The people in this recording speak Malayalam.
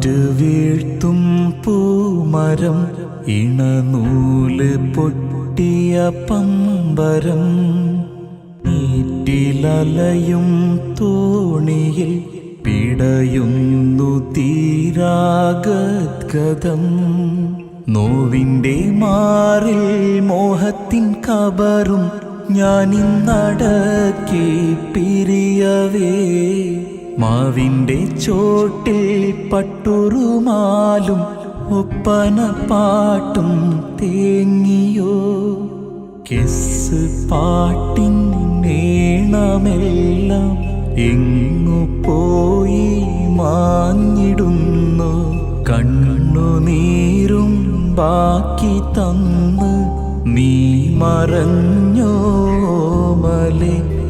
കാറ്റ് വീഴ്ത്തും പൂമരം ഇണനൂൽ പൊട്ടിയ പമ്പരം. നീറ്റിലലയും തോണിയിൽ പിടയുന്നു തീരാഗദ്ഗതം. നോവിന്റെ മാറിൽ മോഹത്തിൻ കബറും ഞാനിന്നടക്കി പിരിയവേ. മാവിന്റെ ചോട്ടിൽ പട്ടുറുമാലും ഒപ്പന പാട്ടും തേങ്ങിയോ? കെസ് പാട്ടിൻ നേണമെല്ലാം എങ്ങു പോയി മാഞ്ഞിടുന്നു? കണ്ണുനീരും ബാക്കി തന്ന്. നീ മറഞ്ഞോ മലേ